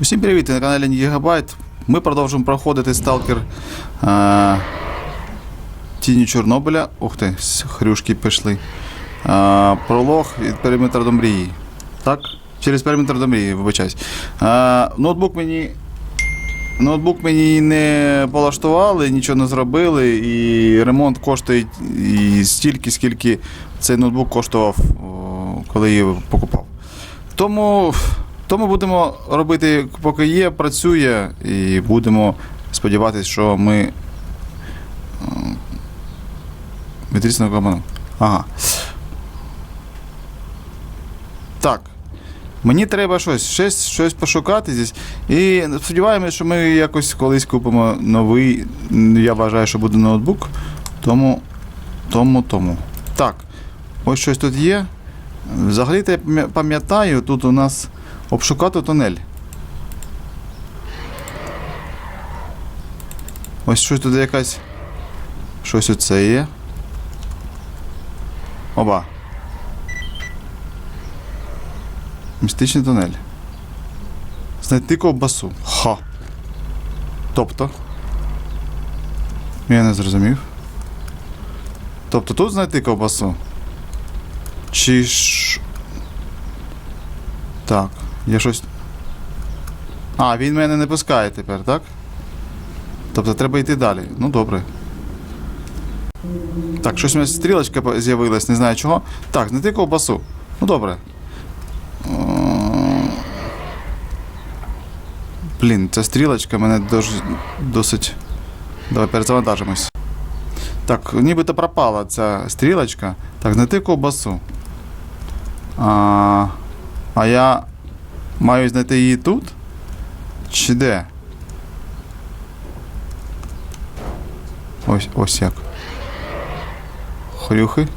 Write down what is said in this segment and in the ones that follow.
Усім привіт, на каналі Гігабайт. Ми продовжуємо проходити сталкер е, Тіні Чорнобиля. Ух ти, хрюшки пішли. Е, пролог від периметра до мрії. Так? Через периметр до мрії, вибачаюсь. Е, ноутбук мені. Ноутбук мені не полаштували, нічого не зробили, і ремонт коштує і стільки, скільки цей ноутбук коштував, коли я його покупав. Тому, тому будемо робити, поки є, працює, і будемо сподіватися, що ми. Вітрісного кабану. Ага. Так. Мені треба щось, щось, щось пошукати здесь. І сподіваємося, що ми якось колись купимо новий. Я вважаю, що буде ноутбук. Тому. Тому, тому. Так. Ось щось тут є. Взагалі-то я пам'ятаю, тут у нас обшукати тунель. Ось щось тут якась. Щось оце є. Оба. Містичний тунель. Знайти ковбасу. Ха. Тобто. Я не зрозумів. Тобто тут знайти ковбасу? Чи ж. Так, я щось. А, він мене не пускає тепер, так? Тобто треба йти далі. Ну добре. Так, щось у мене стрілочка з'явилась, не знаю чого. Так, знайти ковбасу. Ну добре. Блін, ця стрілочка мене досить. Давай перезавантажимось. Так, нібито пропала ця стрілочка. Так, знайти ковбасу. А, а я маю знайти її тут? Чи де? Ось, ось як. Хрюхи.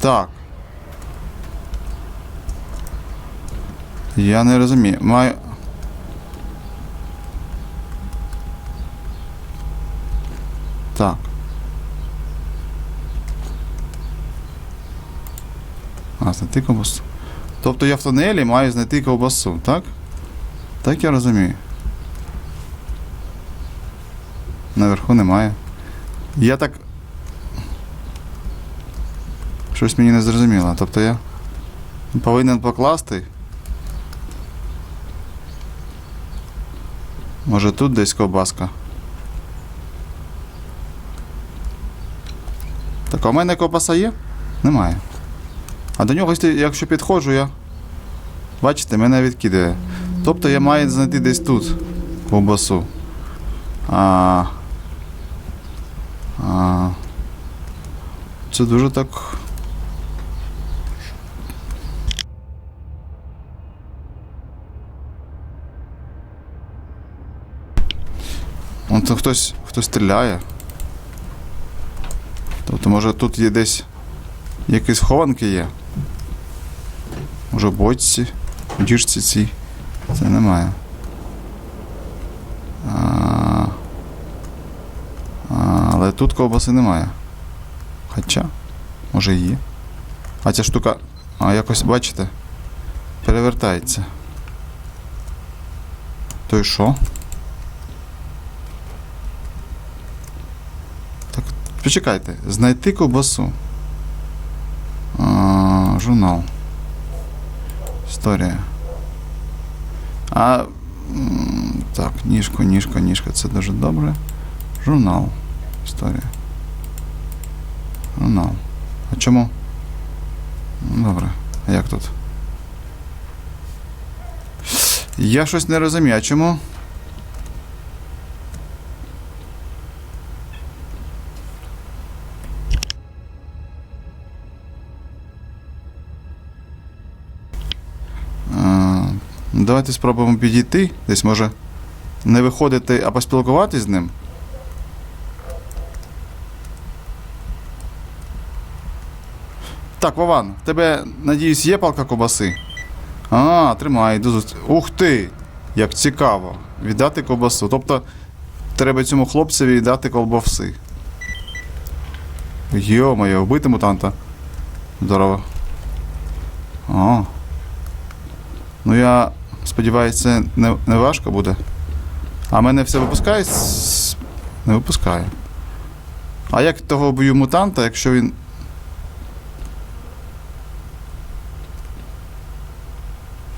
Так. Я не розумію. Маю. Так. А, знайти ковбасу. Тобто я в тунелі маю знайти ковбасу, так? Так я розумію. Наверху немає. Я так. Щось мені не зрозуміло. Тобто я повинен покласти. Може тут десь ковбаска. Так, у мене ковбаса є? Немає. А до нього, якщо- підходжу, я. Бачите, мене відкидає. Тобто я маю знайти десь тут ковбасу. А, а, це дуже так. Вон там хтось, хтось стріляє. Тобто, може тут є десь якісь хованки є. Може в бочці, діжці цій. Це немає. А, але тут ковбаси немає. Хоча, може і є. А ця штука, а якось, бачите, перевертається. То й що? Так, почекайте, знайти ковбасу. А, журнал. Історія. А. Так, ніжко, ніжко, ніжко, це дуже добре. Журнал. Історія. Журнал. А чому? Ну, Добре. А як тут? Я щось не розумію, а чому? Давайте спробуємо підійти. Десь може не виходити, а поспілкуватись з ним. Так, Вован, тебе, надіюсь, є палка ковбаси? А, тримай, до зустрічі. Ух ти! Як цікаво. Віддати ковбасу. Тобто, треба цьому хлопцеві віддати ковбаси. Йо-моє, вбити мутанта. Здорово. О. Ну я сподіваюся, не, не важко буде. А мене все випускає? Не випускає. А як того бою мутанта, якщо він.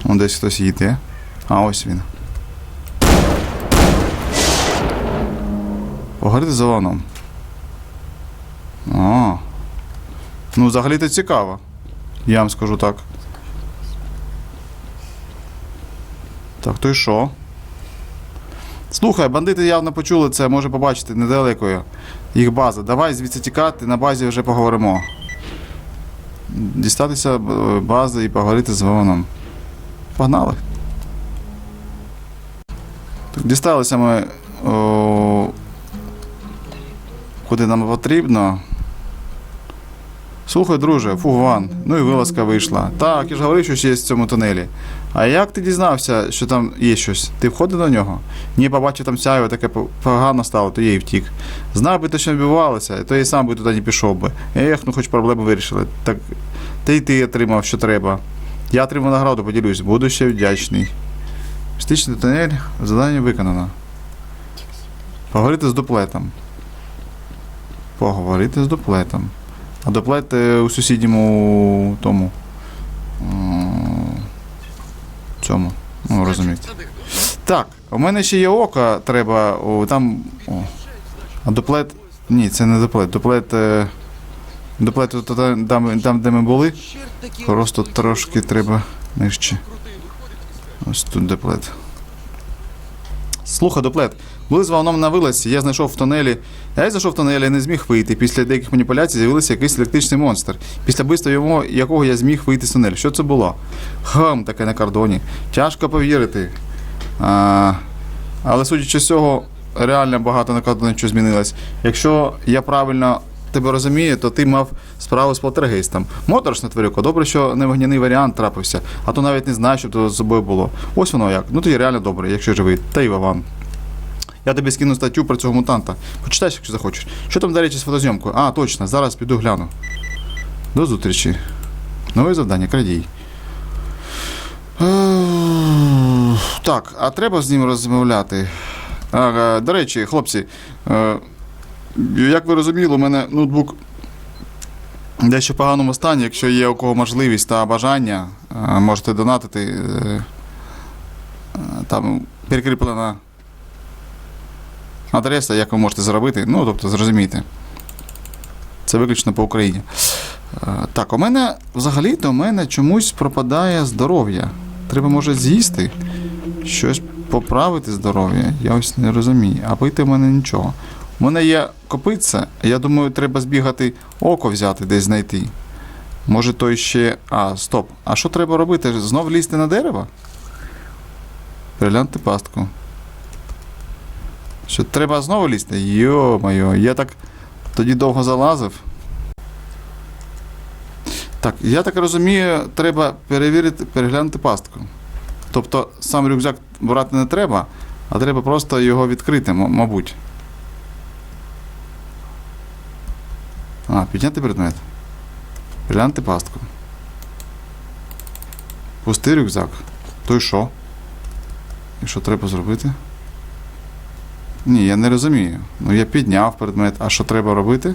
Он десь хтось їде. А ось він. Поговорити за ваном. А. Ну, взагалі-то цікаво. Я вам скажу так. Так, то й що? Слухай, бандити явно почули це, може побачити недалеко їх база. Давай звідси тікати, на базі вже поговоримо. Дістатися е, бази і поговорити з Вованом. Погнали. Так, дісталися ми. О, куди нам потрібно. Слухай, друже, фу, Ван, ну і вилазка вийшла. Так, я ж говорив, що є в цьому тунелі. А як ти дізнався, що там є щось? Ти входив до нього? Ні, побачив там сяйво, таке погано стало, то я і втік. Знав би те, що відбувалося, то я сам би туди не пішов би. Ех, ну хоч проблеми вирішили. Так та й ти отримав, що треба. Я отримав награду, поділюсь, буду ще вдячний. Стичний тунель, завдання виконано. Поговорити з дуплетом. Поговорити з дуплетом. А дуплет е, у сусідньому тому. Цьому. Ну, розумієте. Так, у мене ще є око, треба. О, там. О. А дуплет. Ні, це не дуплет. Дуплет. Е, дуплет там, там, де ми були. Просто трошки треба нижче. Ось тут дуплет. Слухай, дуплет. Були з на вилазці, я знайшов в тунелі. Я зайшов в тунелі і не зміг вийти. Після деяких маніпуляцій з'явився якийсь електричний монстр. Після бисту його, якого я зміг вийти з тунелю. Що це було? Хам, таке на кордоні. Тяжко повірити. А, але судячи з цього, реально багато на кордоні що змінилось. Якщо я правильно тебе розумію, то ти мав справу з полтергейстом. Моторошно, тварюко, добре, що не вогняний варіант трапився, а то навіть не знаю, що тут з собою було. Ось воно як. Ну тоді реально добре, якщо живий. Та й Вован. Я тобі скину статтю про цього мутанта. Почитаєш, якщо захочеш. Що там, до речі, з фотозйомкою? А, точно, зараз піду гляну. До зустрічі. Нове завдання, крадій. Так, а треба з ним розмовляти. А, до речі, хлопці, е, як ви розуміли, у мене ноутбук в дещо в поганому стані. Якщо є у кого можливість та бажання, е, можете донатити. е, е, Там перекріплена адреса, як ви можете зробити. Ну, тобто, зрозумійте. Це виключно по Україні. Так, у мене взагалі-то у мене чомусь пропадає здоров'я. Треба, може, з'їсти, щось поправити здоров'я. Я ось не розумію. А пити в мене нічого. У мене є копиця, я думаю, треба збігати око взяти, десь знайти. Може, той ще. А, стоп. А що треба робити? Знов лізти на дерево? Переглянути пастку. Що треба знову лізти? Йо-моє, я так тоді довго залазив. Так, я так розумію, треба перевірити, переглянути пастку. Тобто сам рюкзак брати не треба, а треба просто його відкрити, мабуть. А, підняти предмет. Гляньте пастку. Пустий рюкзак. То й що? І що треба зробити? Ні, я не розумію. Ну я підняв предмет. А що треба робити?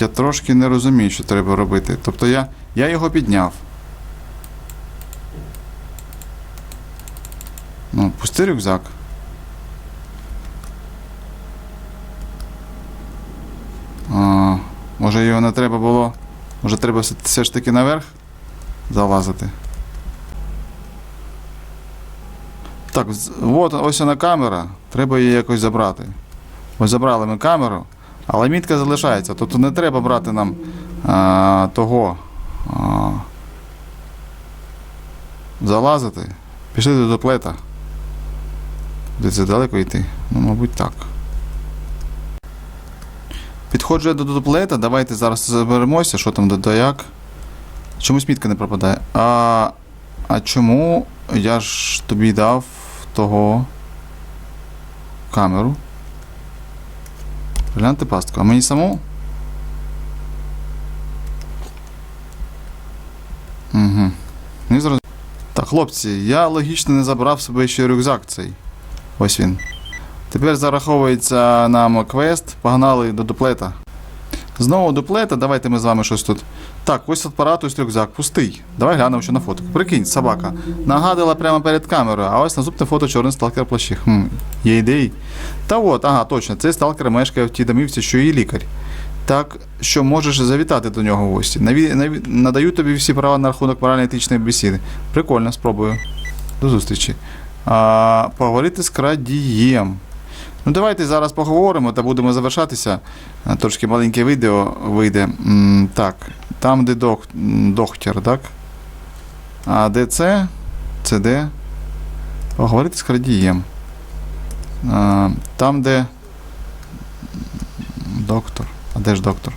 Я трошки не розумію, що треба робити. Тобто я, я його підняв. Ну, пусти рюкзак. А, може його не треба було. Може треба все, ж таки наверх залазити. Так, от ось вона камера. Треба її якось забрати. Ось забрали ми камеру, але мітка залишається. Тобто не треба брати нам а, того. А, залазити. Пішли до дуплета. Де це далеко йти? Ну, мабуть, так. Підходжу я до дуплета, давайте зараз заберемося, що там до як. Чомусь мітка не пропадає. А, а чому я ж тобі дав того камеру? Гляньте пастку. А мені саму? Угу. Не зрозумів. Так, хлопці, я логічно не забрав себе ще рюкзак цей. Ось він. Тепер зараховується нам квест. Погнали до дуплета. Знову дуплета, давайте ми з вами щось тут. Так, ось апарат, ось рюкзак, пустий. Давай глянемо, що на фото. Прикинь, собака. Нагадала прямо перед камерою, а ось наступне фото чорний сталкер плащі. Хм, є ідеї? Та от, ага, точно, цей сталкер мешкає в тій домівці, що і лікар. Так що можеш завітати до нього в гості. Наві... Наві... Надаю тобі всі права на рахунок морально-етичної бесіди. Прикольно, спробую. До зустрічі. А, поговорити з крадієм. Ну, давайте зараз поговоримо та будемо завершатися. Трошки маленьке відео вийде. Так, там, де дох... доктор, так? А де це? Це де? Поговорити з крадієм. А, там, де. Доктор. А де ж доктор?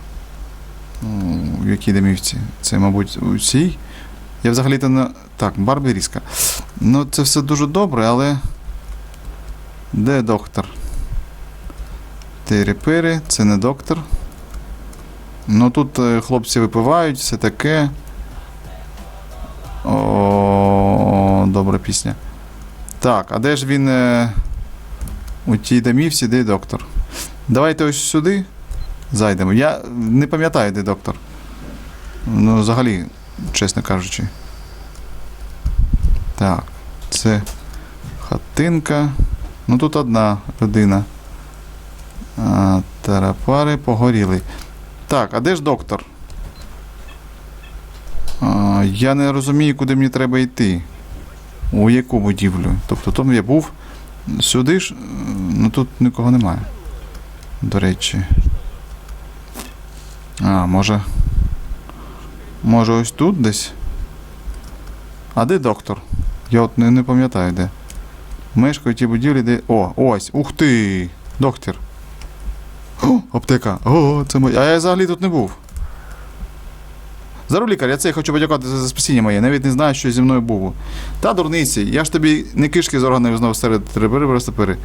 В якій домівці? Це, мабуть, у цій. Я взагалі-то не. Так, Барберіска. Ну, це все дуже добре, але. Де доктор? Тирі-пири, це не доктор. Ну тут е, хлопці випивають, все таке. О, добра пісня. Так, а де ж він е, у тій домівці, де доктор? Давайте ось сюди зайдемо. Я не пам'ятаю, де доктор. Ну, взагалі, чесно кажучи. Так, це хатинка. Ну тут одна людина. А, Тарапари погоріли. Так, а де ж доктор? А, я не розумію, куди мені треба йти. У яку будівлю? Тобто там я був сюди ж, ну тут нікого немає. До речі. А, може. Може ось тут десь? А де доктор? Я от не, не пам'ятаю де. Мешкаю в тій будівлі, де. О, ось! Ух ти! Доктор. О, аптека. О, це моя. А я взагалі тут не був. Зару лікар, я це хочу подякувати за, спасіння моє. Навіть не знаю, що зі мною було. Та дурниці, я ж тобі не кишки з органів знову серед пири.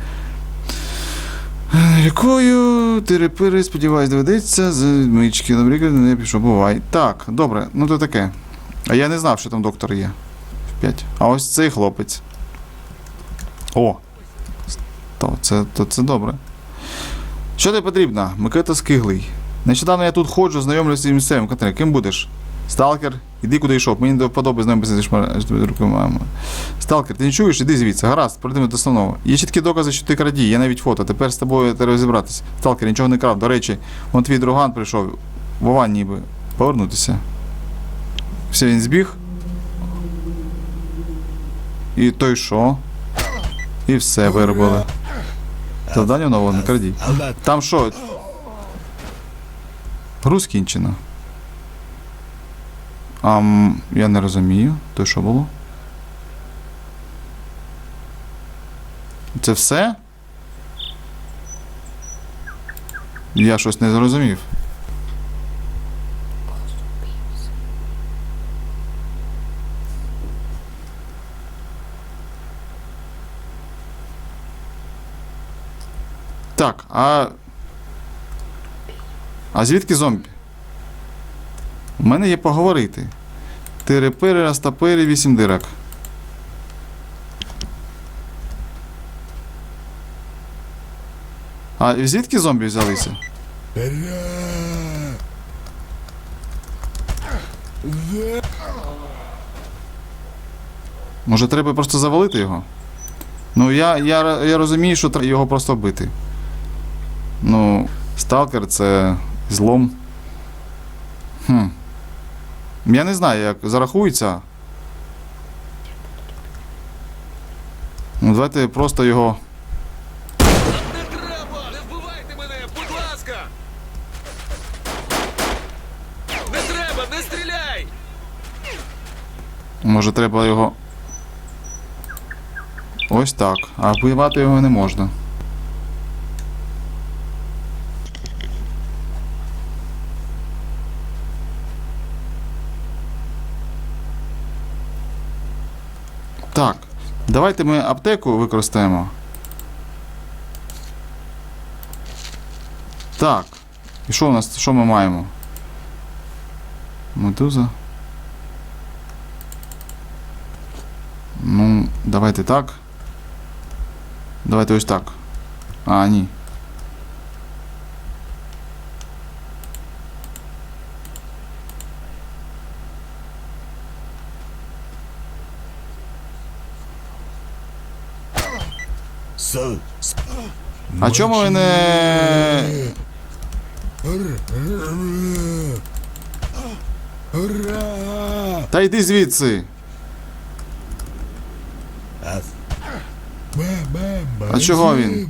Лікую, терепири, сподіваюсь, доведеться. З мички, наприклад, не пішов, бувай. Так, добре, ну то таке. А я не знав, що там доктор є. 5. А ось цей хлопець. О! То це, то це добре. Що тобі потрібно? Микита Скиглий. Нещодавно я тут ходжу, знайомлюся з місцевим Катерина. Ким будеш? Сталкер, іди куди йшов. Мені до вподоби з ним маємо. Сталкер, ти не чуєш? Іди звідси. Гаразд, пройдемо до основного. Є чіткі докази, що ти крадій, є навіть фото. Тепер з тобою треба розібратися. Сталкер, нічого не крав. До речі, вон твій друган прийшов. Вован ніби. Повернутися. Все, він збіг. І той що? І все виробили. Завдання нового не краді. Там що? Гру скінчено. Ам, я не розумію. То що було? Це все? Я щось не зрозумів. Так, а. А звідки зомбі? У мене є поговорити. Тири-пири, растапири, вісім дирок. А звідки зомбі взялися? Може треба просто завалити його? Ну я, я, я розумію, що треба його просто вбити. Ну, сталкер це злом. Хм. Я не знаю, як зарахується. Ну, давайте просто його. Не треба! Не вбивайте мене! Будь ласка! Не треба! Не стріляй! Може треба його. Ось так. А вбивати його не можна. Так, давайте ми аптеку використаємо. Так. І що у нас? Що ми маємо? Медуза. Ну, давайте так. Давайте ось так. А, ні. А чому ви не. Та йди звідси. А, чого він?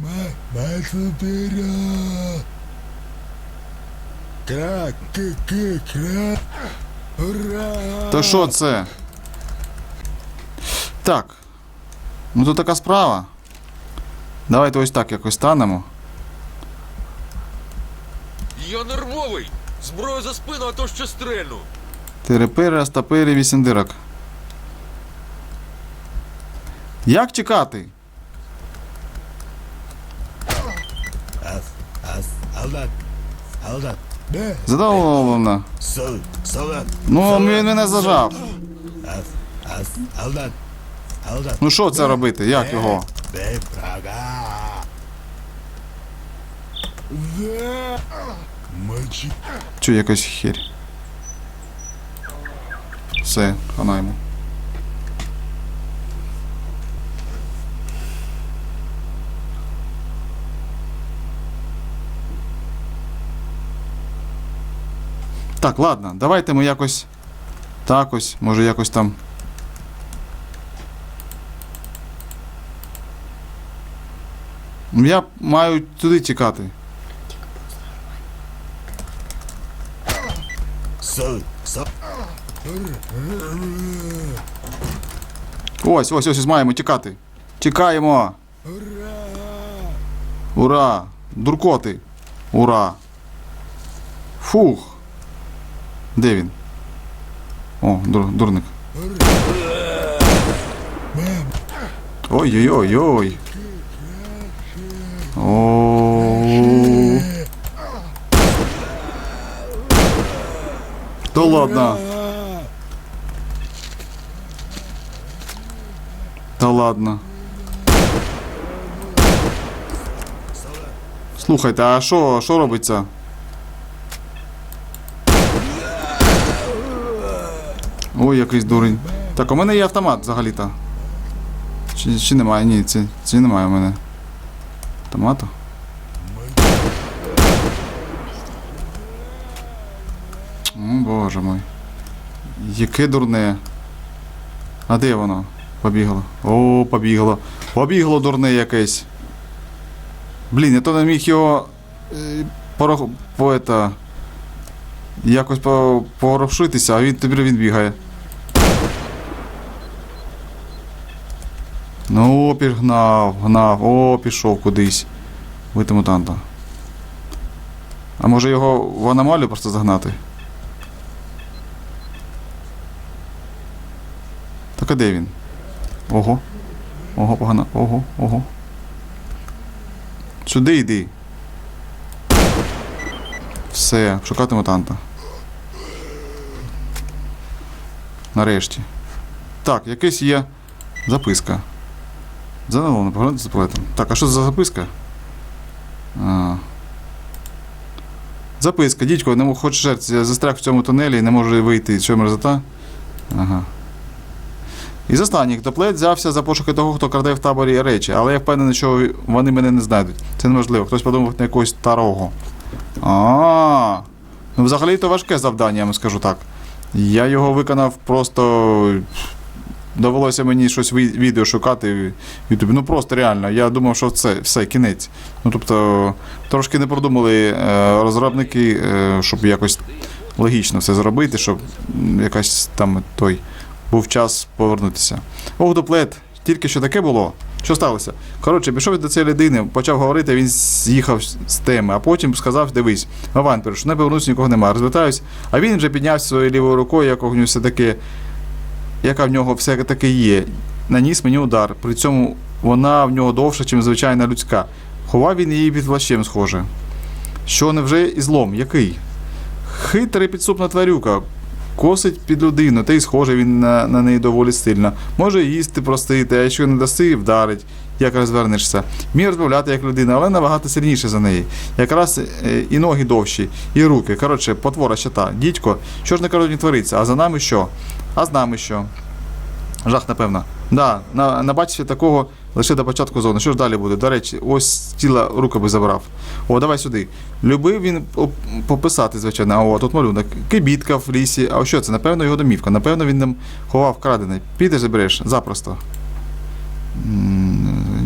То що це? Так. Ну то така справа. Давайте ось так якось станемо. Я нервовий! Зброю за спину, а то ще стрельну! Терепири, астапири, вісім дирок. Як чекати? Ас, солдат, солдат, де? Задоволена. Ну, він мене зажав. Ну що це робити? Як його? Де прага? Де? Чу якась херь. Все, хана йому. Так, ладно, давайте ми якось. Так ось, може якось там. Я маю туди тікати. Ось, ось, ось, ось маємо тікати. Тікаємо. Ура! Дуркоти. Ура. Фух. Де він? О, дур, дурник. Ой-ой-ой-ой. О. Да ладно. Та ладно. Слухайте, а що, що робиться? Ой, якийсь дурень. Так, у мене є автомат взагалі-то. Чи, чи немає? Ні, це, це немає у мене. Автомату? О, боже мой. Яке дурне. А де воно? Побігло. О, побігло. Побігло дурне якесь. Блін, я то не міг його. Е, порох... по якось по... а він тепер він бігає. Ну, пігнав, гнав, о, пішов кудись. Вити мутанта. А може його в аномалію просто загнати? Так а де він? Ого. Ого, погано. Ого, ого. Сюди йди. Все, шукати мутанта. Нарешті. Так, якась є записка. Задоволено, поглянути за плетом. Так, а що за записка? А. Записка, дідько, не хочу жертв, я застряг в цьому тунелі і не можу вийти. Що мерзота? Ага. Із останніх доплет взявся за пошуки того, хто краде в таборі речі, але я впевнений, що вони мене не знайдуть. Це неможливо. Хтось подумав на якогось старого. А. Ну, взагалі то важке завдання, я вам скажу так. Я його виконав просто. Довелося мені щось відео шукати в Ютубі. Ну просто реально. Я думав, що це все, кінець. Ну тобто, трошки не продумали е, розробники, е, щоб якось логічно все зробити, щоб якась там той був час повернутися. Ох, дуплет, тільки що таке було. Що сталося? Коротше, пішов до цієї людини, почав говорити, він з'їхав з теми, а потім сказав: дивись, Вован, що не повернуся, нікого немає. Розвертаюсь, а він вже піднявся своєю лівою рукою, як нього все таке, яка в нього все таки є. наніс мені удар. При цьому вона в нього довша, ніж звичайна людська. Ховав він її під плащем, схоже. Що невже і злом? Який? Хитрий підступна тварюка. Косить під людину, та й схоже він на, на неї доволі сильно. Може їсти простити, а якщо не даси, вдарить, як розвернешся. Вміє розмовляти як людина, але набагато сильніше за неї. Якраз е, і ноги довші, і руки. Коротше, потвора щита. Дідько, що ж на короні твориться? А за нами що? А з нами що? Жах, напевно. Да, на, набачився такого лише до початку зони. Що ж далі буде? До речі, ось тіла рука би забрав. О, давай сюди. Любив він пописати, звичайно. А о, тут малюнок. Кибітка в лісі. А що це? Напевно, його домівка. Напевно, він там ховав крадене. Підеш забереш запросто.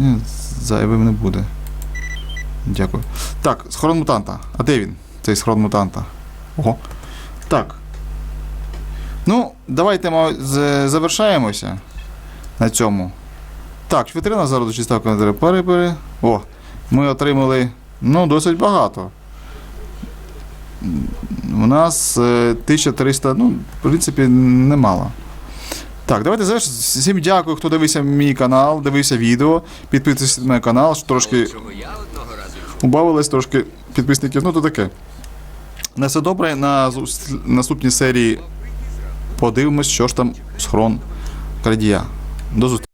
Ні, Зайвим не буде. Дякую. Так, схорон мутанта. А де він? Цей схорон мутанта. Ого. Так. Ну, давайте з- завершаємося на цьому. Так, вітрина зараз ставка перебери. О, ми отримали ну, досить багато. У нас е, 1300, ну, в принципі, немало. Так, давайте знаєш, всім дякую, хто дивився мій канал, дивився відео. Підписуйтесь на канал, що трошки убавилось трошки підписників. Ну, то таке. На все добре, на наступній серії подивимось, що ж там схрон крадія. До зустрічі.